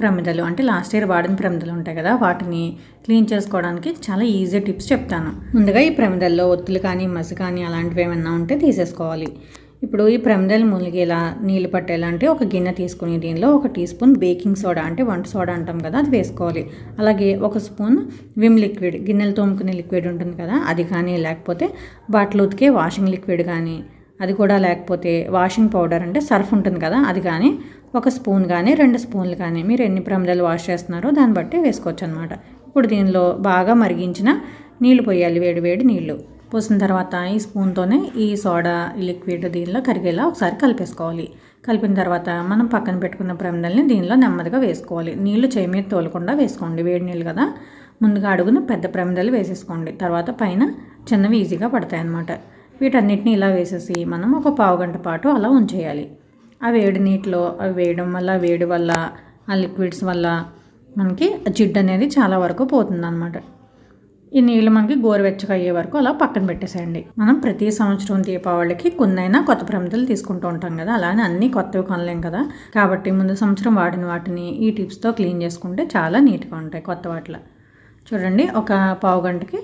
ప్రమిదలు అంటే last year వాడిన ప్రమిదలు ఉంటాయి కదా వాటిని క్లీన్ చేసుకోవడానికి చాలా ఈజీ టిప్స్ చెప్తాను. ముందుగా ఈ ప్రమిదల్లో ఒత్తులు కానీ మసి కానీ అలాంటివి ఏమైనా ఉంటే తీసేసుకోవాలి. ఇప్పుడు ఈ ప్రమిదలు మునిగేలా నీళ్ళు పట్టేలా అంటే ఒక గిన్నె తీసుకుని దీనిలో ఒక టీ స్పూన్ బేకింగ్ సోడా అంటే వంట సోడా అంటాం కదా అది వేసుకోవాలి. అలాగే ఒక స్పూన్ విమ్ లిక్విడ్ గిన్నెలు తోముకునే లిక్విడ్ ఉంటుంది కదా అది కానీ లేకపోతే బట్టలు ఉతికే వాషింగ్ లిక్విడ్ కానీ అది కూడా లేకపోతే వాషింగ్ పౌడర్ అంటే సర్ఫ్ ఉంటుంది కదా అది కానీ ఒక స్పూన్ కానీ రెండు స్పూన్లు కానీ మీరు ఎన్ని ప్రమిదలు వాష్ చేస్తున్నారో దాన్ని బట్టి వేసుకోవచ్చు అనమాట ఇప్పుడు దీనిలో బాగా మరిగించిన నీళ్ళు పోయాలి వేడి వేడి నీళ్ళు పోసిన తర్వాత ఈ స్పూన్తోనే ఈ సోడా లిక్విడ్ దీనిలో కరిగేలా ఒకసారి కలిపేసుకోవాలి. కలిపిన తర్వాత మనం పక్కన పెట్టుకున్న ప్రమిదల్ని దీనిలో నెమ్మదిగా వేసుకోవాలి. నీళ్ళు చేయి మీద తోలకుండా వేసుకోండి. వేడి నీళ్ళు కదా. ముందుగా అడుగున పెద్ద ప్రమిదలు వేసేసుకోండి. తర్వాత పైన చిన్నవి ఈజీగా పడతాయి అన్నమాట వీటన్నిటిని ఇలా వేసేసి మనం ఒక పావు గంట పాటు అలా ఉంచేయాలి. ఆ వేడి నీటిలో అవి వేయడం వల్ల వేడి వల్ల ఆ లిక్విడ్స్ వల్ల మనకి జిడ్డు అనేది చాలా వరకు పోతుందన్నమాట. ఈ నీళ్ళు మనకి గోరువెచ్చగా అయ్యే వరకు అలా పక్కన పెట్టేసేయండి. మనం ప్రతి సంవత్సరం దీపావళికి కొన్నైనా కొత్త ప్రమిదలు తీసుకుంటూ ఉంటాం కదా. అలానే అన్నీ కొత్తవి కొనలేం కదా. కాబట్టి ముందు సంవత్సరం వాడిన వాటిని ఈ టిప్స్తో క్లీన్ చేసుకుంటే చాలా నీట్గా ఉంటాయి కొత్త వాటిలో. చూడండి ఒక పావు గంటకి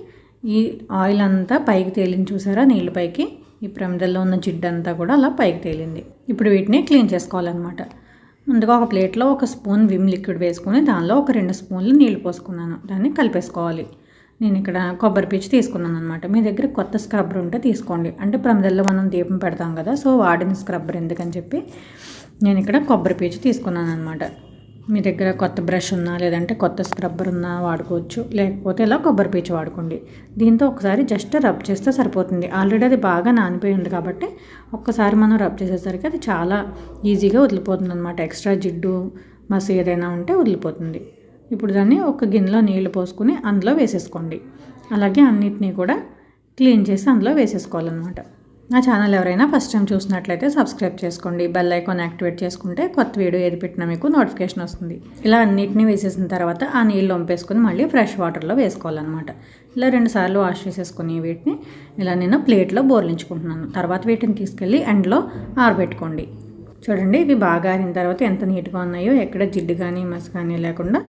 ఈ ఆయిల్ అంతా పైకి తేలిని చూసారా? నీళ్ళు పైకి. ఈ ప్రమిదల్లో ఉన్న జిడ్డు అంతా కూడా అలా పైకి తేలింది. ఇప్పుడు వీటిని క్లీన్ చేసుకోవాలన్నమాట. ముందుగా ఒక ప్లేట్లో ఒక స్పూన్ విమ్ లిక్విడ్ వేసుకొని దానిలో ఒక రెండు స్పూన్లు నీళ్ళు పోసుకున్నాను. దాన్ని కలిపేసుకోవాలి. నేను ఇక్కడ కొబ్బరి పీచు తీసుకున్నాను అనమాట మీ దగ్గర కొత్త స్క్రబ్బర్ ఉంటే తీసుకోండి. అంటే ప్రమిదల్లో మనం దీపం పెడతాం కదా సో వాడిన స్క్రబ్బర్ ఎందుకని చెప్పి నేను ఇక్కడ కొబ్బరి పీచు తీసుకున్నాను అనమాట మీ దగ్గర కొత్త బ్రష్ ఉన్నా లేదంటే కొత్త స్క్రబ్బర్ ఉన్నా వాడుకోవచ్చు. లేకపోతే ఇలా కొబ్బరి పీచు వాడుకోండి. దీంతో ఒకసారి జస్ట్ రబ్ చేస్తే సరిపోతుంది. ఆల్రెడీ అది బాగా నానిపోయి ఉంది కాబట్టి ఒక్కసారి మనం రబ్ చేసేసరికి అది చాలా ఈజీగా వదిలిపోతుంది అనమాట ఎక్స్ట్రా జిడ్డు మసి ఏదైనా ఉంటే వదిలిపోతుంది. ఇప్పుడు దాన్ని ఒక గిన్నెలో నీళ్ళు పోసుకుని అందులో వేసేసుకోండి. అలాగే అన్నిటినీ కూడా క్లీన్ చేసి అందులో వేసేసుకోవాలన్నమాట. నా ఛానల్ ఎవరైనా ఫస్ట్ టైం చూసినట్లయితే సబ్స్క్రైబ్ చేసుకోండి బెల్ ఐకాన్ యాక్టివేట్ చేసుకుంటే కొత్త వీడియో ఏది పెట్టినా మీకు నోటిఫికేషన్ వస్తుంది. ఇలా అన్నిటిని వేసేసిన తర్వాత ఆ నీళ్ళు వంపేసుకుని మళ్ళీ ఫ్రెష్ వాటర్లో వేసుకోవాలన్నమాట. ఇలా రెండుసార్లు వాష్ చేసేసుకుని వీటిని ఇలా నేను ప్లేట్లో బోర్లించుకుంటున్నాను. తర్వాత వీటిని తీసుకెళ్ళి ఎండ్లో ఆరబెట్టుకోండి. చూడండి ఇవి బాగా ఆరిన తర్వాత ఎంత నీట్గా ఉన్నాయో ఎక్కడ జిడ్డు కానీ మసి కానీ లేకుండా